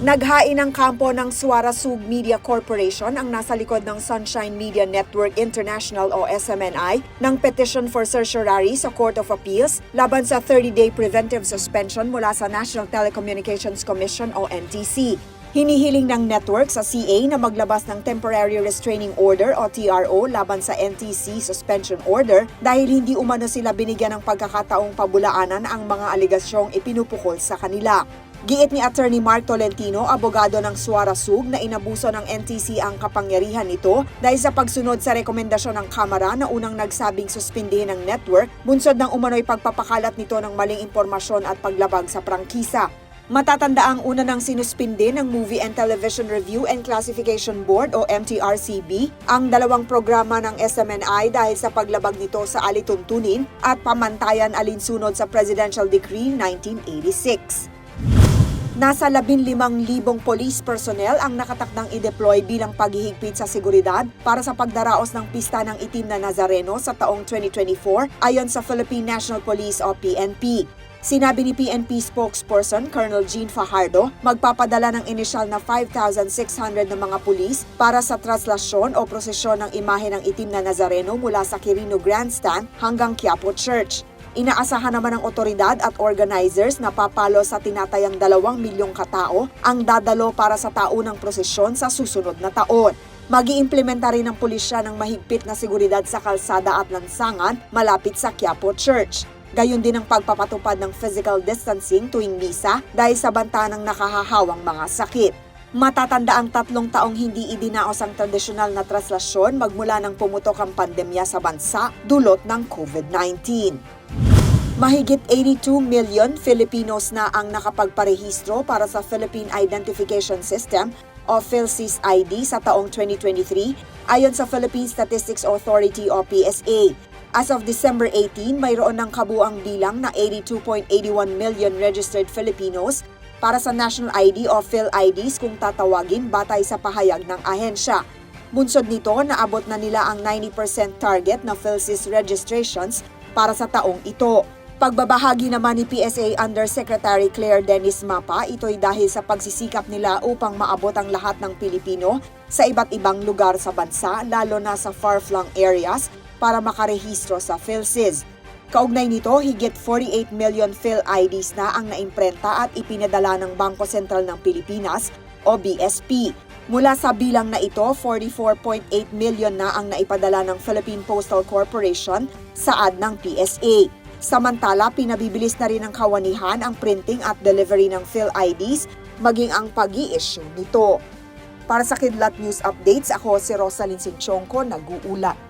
Naghain ng kampo ng Suara Sug Media Corporation ang nasa likod ng Sunshine Media Network International o SMNI ng petition for certiorari sa Court of Appeals laban sa 30-day preventive suspension mula sa National Telecommunications Commission o NTC. Hinihiling ng network sa CA na maglabas ng Temporary Restraining Order o TRO laban sa NTC Suspension Order dahil hindi umano sila binigyan ng pagkakataong pabulaanan ang mga aligasyong ipinupukol sa kanila. Giit ni Attorney Mark Tolentino, abogado ng Suara Sug, na inabuso ng NTC ang kapangyarihan nito dahil sa pagsunod sa rekomendasyon ng Kamara na unang nagsabing suspindihin ng network, bunsod ng umano'y pagpapakalat nito ng maling impormasyon at paglabag sa prangkisa. Matatanda ang una ng sinuspindi ng Movie and Television Review and Classification Board o MTRCB ang dalawang programa ng SMNI dahil sa paglabag nito sa alituntunin at pamantayan alinsunod sa Presidential Decree 1986. Nasa 15,000 police personnel ang nakatakdang i-deploy bilang paghihigpit sa seguridad para sa pagdaraos ng pista ng itim na Nazareno sa taong 2024 ayon sa Philippine National Police o PNP. Sinabi ni PNP spokesperson Colonel Jean Fajardo, magpapadala ng inisyal na 5,600 na mga pulis para sa traslasyon o prosesyon ng imahe ng itim na Nazareno mula sa Quirino Grandstand hanggang Quiapo Church. Inaasahan naman ng otoridad at organizers na papalo sa tinatayang dalawang milyong katao ang dadalo para sa taunang prosesyon sa susunod na taon. Mag-iimplementa rin ng pulisya ng mahigpit na seguridad sa kalsada at lansangan malapit sa Quiapo Church. Gayon din ang pagpapatupad ng physical distancing tuwing misa dahil sa banta ng nakahahawang mga sakit. Matatanda ang tatlong taong hindi idinaos ang tradisyonal na traslasyon magmula ng pumutok ang pandemya sa bansa dulot ng COVID-19. Mahigit 82 million Filipinos na ang nakapagparehistro para sa Philippine Identification System o PhilSys ID sa taong 2023 ayon sa Philippine Statistics Authority o PSA. As of December 18, mayroon ng kabuang bilang na 82.81 million registered Filipinos para sa National ID o PhilIDs kung tatawagin batay sa pahayag ng ahensya. Bunsod nito, naabot na nila ang 90% target na PhilSys registrations para sa taong ito. Pagbabahagi naman ni PSA Undersecretary Claire Dennis Mapa, ito'y dahil sa pagsisikap nila upang maabot ang lahat ng Pilipino sa iba't ibang lugar sa bansa, lalo na sa far-flung areas, para makarehistro sa PhilSys. Kaugnay nito, higit 48 million PhilIDs na ang naimprenta at ipinadala ng Bangko Sentral ng Pilipinas o BSP. Mula sa bilang na ito, 44.8 million na ang naipadala ng Philippine Postal Corporation saad ng PSA. Samantala, pinabibilis na rin ng kawanihan ang printing at delivery ng PhilIDs maging ang pag issue nito. Para sa Kidlat News Updates, ako si Rosalyn Sinchonko, nag-uulat.